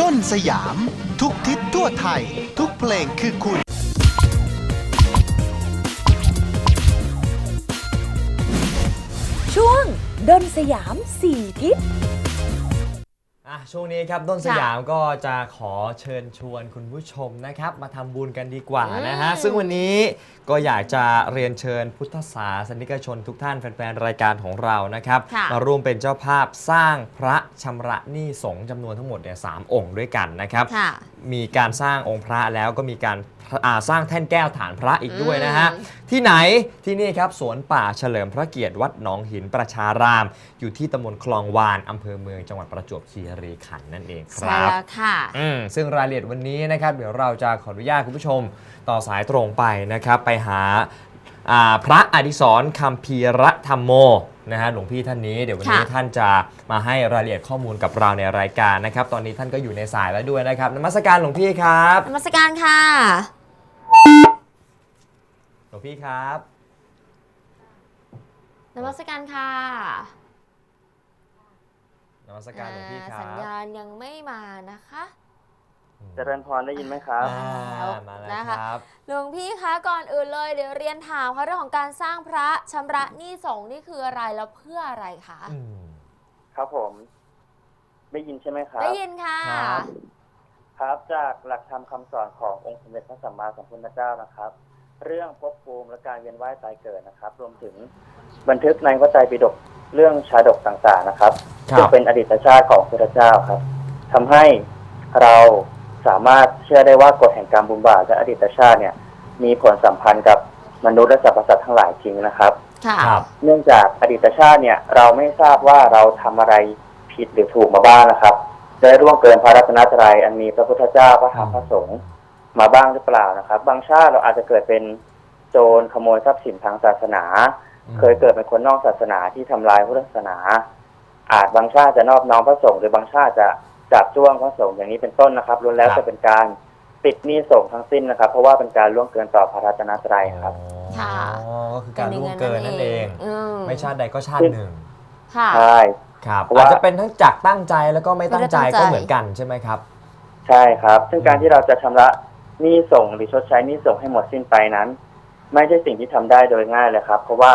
ด้นสยาม ทุกทิศทั่วไทย ทุกเพลงคือคุณ ช่วงดนสยามสี่ทิศ อะช่วงนี้ครับต้นสยามก็จะขอเชิญชวนคุณผู้ชมนะครับ มาทำบุญกันดีกว่านะฮะอืมซึ่งวันนี้ก็อยากจะเรียนเชิญพุทธศาสนิกชนทุกท่านแฟนๆ รายการของเรานะครับ ค่ะมาร่วมเป็นเจ้าภาพสร้างพระชำระหนี้สงฆ์จำนวนทั้งหมดเนี่ยสามองค์ด้วยกันนะครับ ค่ะ มีการสร้างองค์พระแล้วก็มีการอ่า สร้างแท่นแก้วฐานพระอีกด้วยนะฮะอืมที่ไหนที่นี่ครับสวนป่าเฉลิมพระเกียรติวัดหนองหินประชาราม อยู่ที่ตำบลคลองวานอำเภอเมืองจังหวัดประจวบคีรีขันธ์นั่นเองคใช่รับ แล้วค่ะ อืมซึ่งรายละเอียดวันนี้นะครับ เดี๋ยวเราจะขออนุญาตคุณผู้ชมต่อสายตรงไปนะครับ ไปหาอ่าพระอดิศรคำพีระธรรมโมนะฮะหลวงพี่ท่านนี้เดี๋ยววันนี้ค่ะท่านจะมาให้รายละเอียดข้อมูลกับเราในรายการนะครับ ตอนนี้ท่านก็อยู่ในสายแล้วด้วยนะครับนมัสการหลวงพี่ครับ นมัสการค่ะหลว งพี่ครับ นมัสการค่ะนมัสการหลวงพี่ครัสัญบญาณยังไม่มานะคะ เจริญพรได้ยินไหมครับ อ่ามาแล้วนะคะ ครับ หลวงพี่คะก่อนอื่นเลยเดี๋ยวเรียนถามค่ะเรื่องของการสร้างพระชำระหนี้สงฆ์นี่คืออะไรแล้วเพื่ออะไรคะอืม ครับผม ได้ยินใช่ไหมครับ ได้ยินค่ะ ครับ ครับ จากหลักธรรมคำสอนขององค์สมเด็จพระสัมมาสัมพุทธเจ้านะครับ เรื่องภพภูมิและการเวียนว่ายตายเกิดนะครับ รวมถึงบันทึกในพระไตรปิฎกเรื่องชาดกต่างๆนะครับครัซึ่งบเป็นอดีตชาติของพระพุทธเจ้าครับทำให้เราสามารถเชื่อได้ว่ากฎแห่งกรรมบุญบาปและอดีตชาติเนี่ย มีผลสัมพันธ์กับมนุษย์และสรรพสัตว์ทั้งหลายจริงนะครับค่ะครับเนื่องจากอดีตชาติเนี่ย เราไม่ทราบว่าเราทำอะไรผิดหรือถูกมาบ้างนะครับได้ร่วงเกินพระรัตนตรัยอันมีพระพุทธเจ้าพระธรรมพระสงฆ์ มาบ้างหรือเปล่านะครับ บางชาติเราอาจจะเกิดเป็นโจรขโมยทรัพย์สินทางศาสนา เคยเกิดเป็นคนนอกศาสนาที่ทำลายพุทธศาสนา อาจบางชาติจะนอบน้อมพระสงฆ์หรือบางชาติจะจับจ้วงพระสงฆ์อย่างนี้เป็นต้นนะครับล้วนแล้วครับจะเป็นการติดหนี้สงฆ์ทั้งสิ้นนะครับ เพราะว่าเป็นการล่วงเกินต่อพระรัตนตรัยครับค่ะอ๋อก็คือการล่วงเกินนั่นเองอืมไม่ชาติใดก็ชาติหนึ่งค่ะใช่ครับเพราะว่าอาจจะเป็นทั้งจักตั้งใจแล้วก็ไม่ตั้งใจไม่ได้ตั้งใจก็เหมือนกันใช่ไหมครับ ใช่ครับ ซึ่งการที่เราจะชำระ หนี้ส่งหรือชดใช้หนี้ส่งให้หมดสิ้นไปนั้น ไม่ใช่สิ่งที่ทำได้โดยง่ายเลยครับ เพราะว่า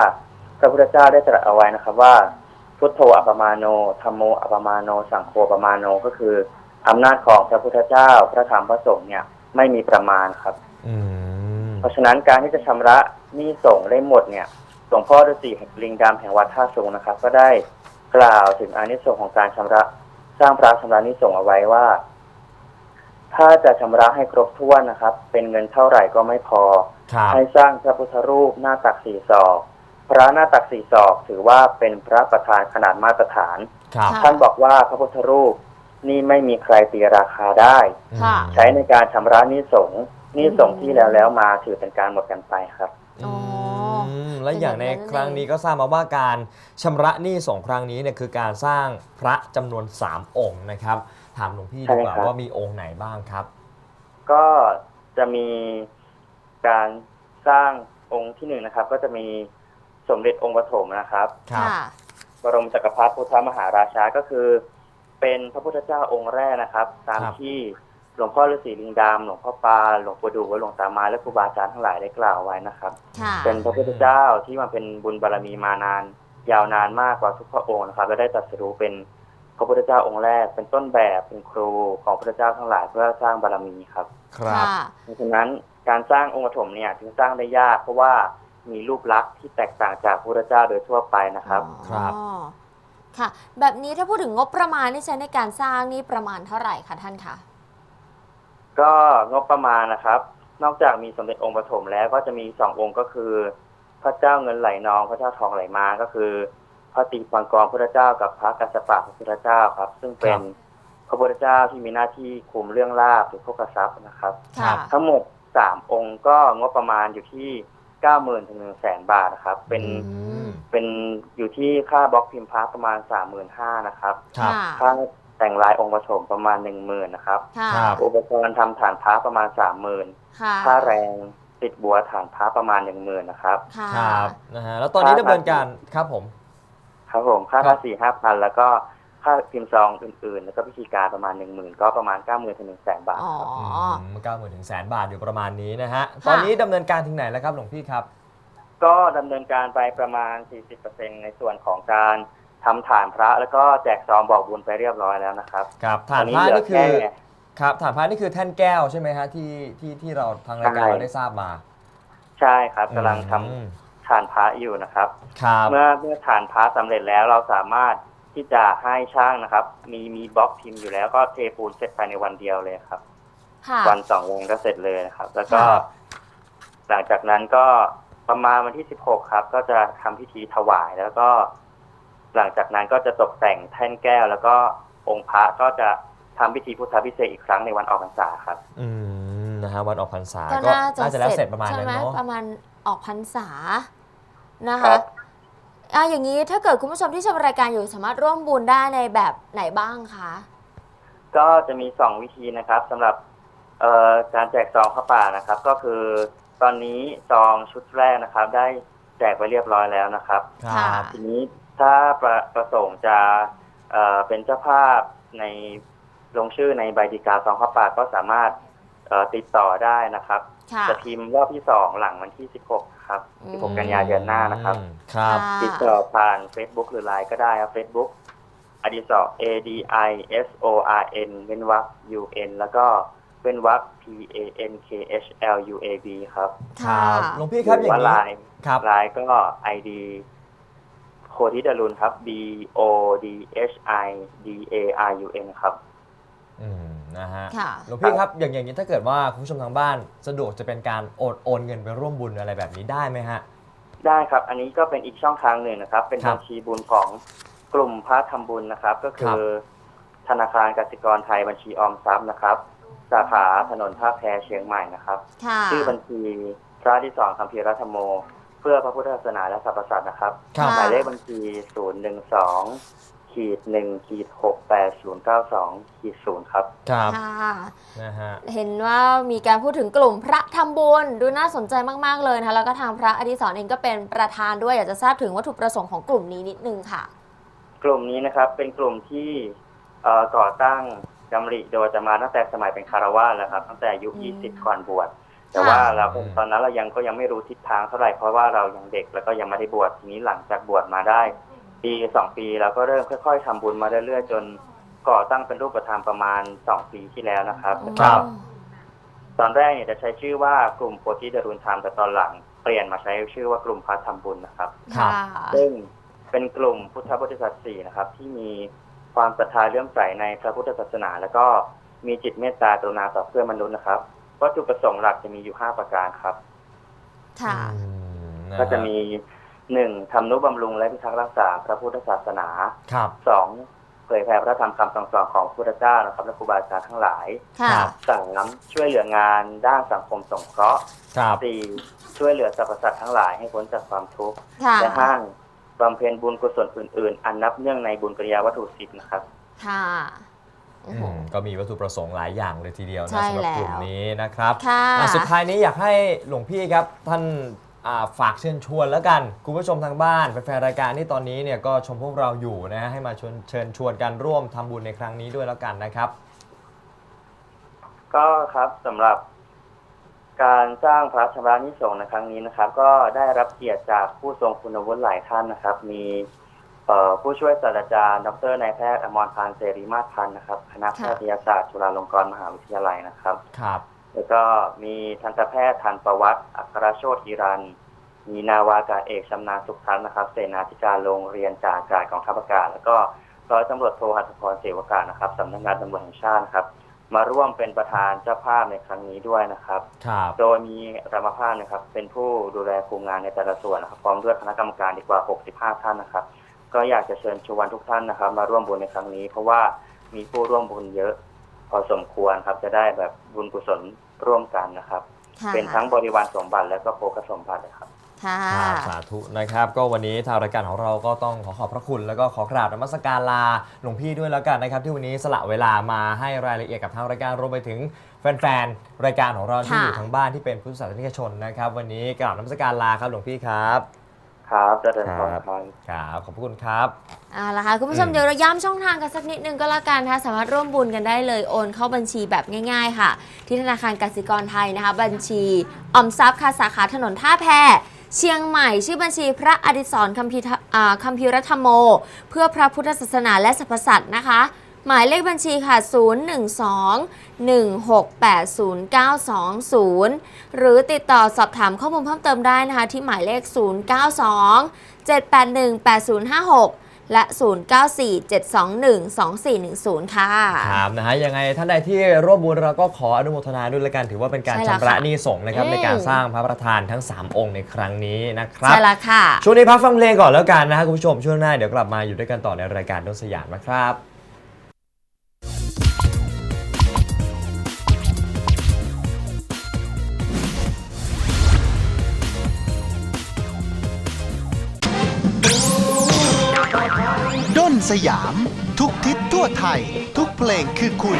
พระพุทธเจ้าได้ตรัสเอาไว้นะครับว่าพุทโธอัปปมาโนธรรมโมอัปปมาโน สังโฆอัปปมาโนก็คืออำนาจของพระพุทธเจ้า พระธรรมพระสงฆ์เนี่ยไม่มีประมาณครับอืมเพราะฉะนั้นการที่จะชำระหนี้ส่งได้หมดเนี่ยหลวงพ่อฤาษีลิงดำแห่งวัดท่าสูงนะครับ ก็ได้กล่าวถึงอานิสงส์ของการชำระ สร้างพระชำระหนี้ส่งเอาไว้ว่า ถ้าจะชำระให้ครบถ้วนนะครับ เป็นเงินเท่าไหร่ก็ไม่พอ ครับให้สร้างพระพุทธรูปหน้าตักสี่ศอก พระหน้าตักสี่ศอก ถือว่าเป็นพระประธานขนาดมาตรฐาน ครับค่ะท่านบอกว่าพระพุทธรูปนี่ไม่มีใครตีราคาได้ ค่ะ ใช้ในการชำระหนี้สงฆ์หนี้สงฆ์ที่แล้วแล้วมาถือเป็นการหมดกันไปครับ อ๋อมและอย่างในครั้งนี้ก็ทราบมาว่าการชำระหนี้สองครั้งนี้เนี่ยคือการสร้างพระจำนวน 3 องค์นะครับถามหลวงพี่ดีกว่าใช่ครับ ว่ามีองค์ไหนบ้างครับ ก็จะมีการสร้างองค์ที่หนึ่งนะครับ ก็จะมีสมเด็จองค์ปฐมนะครับ ค่ะ บรมจักรพรรดิพุทธมหาราชาก็คือ เป็นพระพุทธเจ้าองค์แรกนะครับ ตามครับ ที่หลวงพ่อฤาษีลิงดำหลวงพ่อปานหลวงปู่ดูหลวงตามาและครูบาอาจารย์ทั้งหลายได้กล่าวไว้นะครับ ค่ะ เป็นพระพุทธเจ้าที่มาเป็นบุญบารมีมานาน ยาวนานมากกว่าทุกพระองค์นะครับและได้ตรัสรู้เป็นพ ระพุทธเจ้าองค์แรกเป็นต้นแบบเป็นครูของพระพุทธเจ้าทั้งหลายเพื่อสร้างบารมีครับครับค่ะเพราะฉะนั้นการสร้างองค์ปฐมเนี่ยถึงสร้างได้ยาก เพราะว่ามีรูปลักษณ์ที่แตกต่างจากพระพุทธเจ้าโดยทั่วไปนะครับครับอ๋อค่ะ แบบนี้ถ้าพูดถึงงบประมาณที่ใช้ในการสร้างนี่ประมาณเท่าไหร่คะท่านคะก็งบประมาณนะครับ นอกจากมีสมเด็จองค์ปฐมแล้วก็จะมีสององค์ก็คือ พระเจ้าเงินไหลนอง พระเจ้าทองไหลมาก็คือ พระตีปังกรพระเจ้า กับพระกัสสปะพระพุทธเจ้าครับ ซึ่งเป็นพระพุทธเจ้าที่มีหน้าที่คุมเรื่องลาบหรือโภคทรัพย์นะครับ ครัค่ะบทั้งหมดสามองค์ก็งบประมาณอยู่ที่เก้าหมื่นถึงหนึ่งแสนบาทนะครับ เป็นอืมเป็นอยู่ที่ค่าบล็อกพิมพ์พระประมาณสามหมื่นห้านะครับ ครับ ค่ะค่าแต่งลายองค์ปฐมประมาณหนึ่งหมื่นนะครับค่ะครั บ อุปกรณ์ทำฐานพระประมาณสามหมื่นค่ะค่าแรงติดบัวฐานพระประมาณหนึ่งหมื่นนะครับ ค่ะ ครับนะฮะแล้วตอนนี้ดำเนินการครับผม ครับผมค่าครัภาบษีห้าพันแล้วก็ค่าพิมพ์ซองอื่นๆ แล้วก็พิธีการประมาณหนึ่งหมื่นก็ประมาณเก้าหมื่นถึงหนึ่งแสนบาทอ๋อ เก้าหมื่นถึงแสนบาทอยู่ประมาณนี้นะฮะ ตอนนี้ดำเนินการถึงไหนแล้วครับหลวงพี่ครับ ก็ดำเนินการไปประมาณ 40%ในส่วนของการทำฐานพระ แล้วก็แจกซองบอกบุญไปเรียบร้อยแล้วนะครับครับฐาตอนนนี้พระเหลือนี่คือแค่ครับฐานพระนี่คือแท่นแก้วใช่ไหมฮะที่ที่ที่เราทางรายการใช่เราได้ทราบมา ใช่ครับกำลังทำ อืม ฐานพระอยู่นะครับ ครับ เมื่อเมื่อฐานพระสำเร็จแล้วเราสามารถที่จะให้ช่างนะครับ มีมีบล็อกพิมพ์อยู่แล้วก็เทปูนเสร็จภายในวันเดียวเลยครับ ค่ะ วันสองวันก็เสร็จเลยนะครับ แล้วก็ครับหลังจากนั้นก็ประมาณวันที่16ครับ ก็จะทำพิธีถวายแล้วก็ หลังจากนั้นก็จะตกแต่งแท่นแก้ว แล้วก็องค์พระก็จะทำพิธีพุทธพิเศษกอีกครั้งในวันออกพรรษาครับ อืมนะฮะวันออกพรรษาก็ก็น่าจะน่าจะแล้วเสร็จประมาณใช่นั้นไหมเนาะประมาณออกพรรษา นะครัคะบอะอย่างนี้ถ้าเกิดคุณผู้ชมที่ชมรายการอยู่สามารถร่วมบุญได้ในแบบไหนบ้างคะก็จะมีสองวิธีนะครับสำหรับเอ่อการแจกซองข้าวป่านะครับ ก็คือตอนนี้ซองชุดแรกนะครับ ได้แจกไปเรียบร้อยแล้วนะครับครับทีนี้ถ้าประประสงค์จะเอ่อเป็นเจ้าภาพในลงชื่อในใบดีกาซองข้าวป่าก็สามารถเอ่อติดต่อได้นะครับ ค่ะจะพิมพ์รอบที่สองหลังวันที่16 ครับอืม16กันยายนหน้านะครับอืมครับค่ะติดต่อผ่าน Facebook หรือ Line ก็ได้ครับ Facebook อดิศร A D I S O R N เว้นวรรค U N แล้วก็เว้นวรรค P A N K H L U A B ครับคค่ะรับหลวงพี่ครับหอรืย่างว่านี้ Line ครับ Line ก็ ID โคทิดารุนครับ B O D H I D A R U N ครับ อืม นะฮะค่ะหลวงพี่ครับอย่างอย่างนี้ถ้าเกิดว่าคุณผู้ชมทางบ้านสะดวกจะเป็นการโอนโอนเงินไปร่วมบุญอะไรแบบนี้ได้ไหมฮะ ได้ครับ อันนี้ก็เป็นอีกช่องทางหนึ่งนะครับ เป็นครับับญชีบุญของกลุ่มพระทำบุญนะครับ ก็คือ ธนาคารกสิกรไทยบัญชีออมทรัพย์นะครับ สาขาถนนท่าแพเชียงใหม่นะครับค่ะชื่อบัญชีพระที่สองคัมภีร์รัฐโม เพื่อพระพุทธศาสนาและสรรพสัตว์นะครับครับหมายเลขบัญชีศูนย์หนึ่งสอง ขีดหนึ่งขีดหกแปดศูนย์เก้าสองขีดศูนย์ครับ ครับ ค่ะนะฮะ เห็นว่ามีการพูดถึงกลุ่มพระทำบุญดูน่าสนใจมาก ๆ เลยนะคะแล้วก็ทางพระอดิศรเองก็เป็นประธานด้วยอยากจะทราบถึงวัตถุประสงค์ของกลุ่มนี้นิดนึงค่ะ กลุ่มนี้นะครับเป็นกลุ่มที่เอ่อก่อตั้งจำริโดยอาตมาตั้งแต่สมัยเป็นคารวาสแล้วครับตั้งแต่อายุอืม ยี่สิบก่อนบวชแต่ว่าเราก็อืม ตอนนั้นเรายังก็ยังไม่รู้ทิศทางเท่าไหร่เพราะว่าเรายังเด็กแล้วก็ยังไม่ได้บวชทีนี้หลังจากบวชมาได้ ปีสองปีเราก็เริ่มค่อย ๆทำบุญมาเรื่อยๆจนก่อตั้งเป็นรูปธรรมประมาณสองปีที่แล้วนะครับแล้วคก็รับ ตอนแรกเนี่ยจะใช้ชื่อว่ากลุ่มโพธิดารุณธรรมแต่ตอนหลังเปลี่ยนมาใช้ชื่อว่ากลุ่มพระทำบุญนะครับครับค่ะซึ่งเป็นกลุ่มพุทธบริษัทสี่นะครับ ที่มีความศรัทธาเลื่อมใสในพระพุทธศาสนา แล้วก็มีจิตเมตตากรุณาต่อเพื่อนมนุษย์นะครับวัตถุประสงค์หลักจะมีอยู่ห้าประการครับ ค่ะอืมนฮก็จะมี หนึ่งทำนุบำรุงและพิทักษ์รักษาพระพุทธศาสนาครับสองเผยแผ่พระธรรมคำสั่งสอนของพระพุทธเจ้านะครับและครูบาอาจารย์ทั้งหลายค่ะครับสามช่วยเหลืองานด้านสังคมสงเคราะห์ครับ สี่ช่วยเหลือสรรพสัตว์ทั้งหลายให้พ้นจากความทุกข์ค่ะ และห้าบำเพ็ญบุญกุศลอื่นๆ อันนับเนื่องในบุญกิริยาวัตถุสิบนะครับ ค่ะโอ้อืโหมก็มีวัตถุประสงค์หลายอย่างเลยทีเดียวใช่นะสำหรับกลุ่มแล้วนี้นะครับค่ะ อะสุดท้ายนี้อยากให้หลวงพี่ครับท่าน อ่าฝากเชิญชวนแล้วกัน คุณผู้ชมทางบ้านแฟนๆรายการที่ตอนนี้เนี่ยก็ชมพวกเราอยู่นะฮะให้มาชวนเชิญชวนกันร่วมทำบุญในครั้งนี้ด้วยแล้วกันนะครับ ก็ครับสำหรับการสร้างพระชำระนิสงส์ในครั้งนี้นะครับ ก็ได้รับเกียรติจากผู้ทรงคุณวุฒิหลายท่านนะครับ มีเอ่อผู้ช่วยศาสตราจารย์ดรนายแพทย์อมรพันธ์เสรีมาศพันธ์นะครับคณะแพทยศาสตร์จุฬาลงกรณ์มหาวิทยาลัยนะครับ ครับ แล้วก็มีทันตแพทย์ทันประวัติ อัครโชติฮิรัน มีนาวากาเอกชำนาญสุขทัศน์นะครับ เสนาธิการโรงเรียนจากอากาศกองทัพอากาศ แล้วก็ร้อยตำรวจโทหัตถพรเสวกานะครับสำนักงานตำรวจแห่งชาตินะครับ มาร่วมเป็นประธานเจ้าภาพในครั้งนี้ด้วยนะครับครับโดยมีรามภาพนะครับ เป็นผู้ดูแลคุมงานในแต่ละส่วนนะครับพร้อมด้วยคณะกรรมการดีกว่า 65 ท่านนะครับ ก็อยากจะเชิญชวนทุกท่านนะครับ มาร่วมบุญในครั้งนี้ เพราะว่ามีผู้ร่วมบุญเยอะ พอสมควรครับจะได้แบบบุญกุศลร่วมกันนะครับ ค่ะเป็นทั้งบริวารสมบัติและก็โภคสมบัติเลยครับ ค่ะ ครับสาธุนะครับ ก็วันนี้ทางรายการของเราก็ต้องขอขอบพระคุณ แล้วก็ขอกราบนมัสการลาหลวงพี่ด้วยแล้วกันนะครับ ที่วันนี้สละเวลามาให้รายละเอียดกับทางรายการรวมไปถึงแฟนๆรายการของเราที่ค่ะอยู่ทางบ้านที่เป็นพุทธศาสนิกชนนะครับ วันนี้กราบนมัสการลาครับหลวงพี่ครับ ครับเจริญพรครับครับ ครับขอบคุณครับเอาละค่ะคุณผู้ชมอืมเดี๋ยวเราย้ำช่องทางกันสักนิดนึงก็แล้วกันนะคะสามารถร่วมบุญกันได้เลยโอนเข้าบัญชีแบบง่าย ๆ ค่ะ ที่ธนาคารกสิกรไทยนะคะ บัญชีออมทรัพย์ค่ะสาขาถนนท่าแพเชียงใหม่ชื่อบัญชีพระอดิศรคัมภีร์อ่าคัมภีรธรรมโม เพื่อพระพุทธศาสนาและสรรพสัตว์นะคะ หมายเลขบัญชีค่ะ 012-1680920 หรือติดต่อสอบถามข้อมูลเพิ่มเติมได้นะคะที่หมายเลข 092-781-8056และ 0947212410 ค่ะ ครับนะฮะ ยังไงท่านใดที่ร่วมบุญเราก็ขออนุโมทนาด้วยละกันถือว่าเป็นการใช่แล้วชำระค่ะหนี้สงฆ์นะครับอืมในการสร้างพระประธานทั้ง 3 องค์ในครั้งนี้นะครับ ใช่แล้วค่ะ ช่วงนี้พักฟังเพลงก่อนแล้วกันนะครับคุณผู้ชมช่วงหน้าเดี๋ยวกลับมาอยู่ด้วยกันต่อในรายการดนสยามนะครับ ด้นสยาม ทุกทิศทั่วไทย ทุกเพลงคือคุณ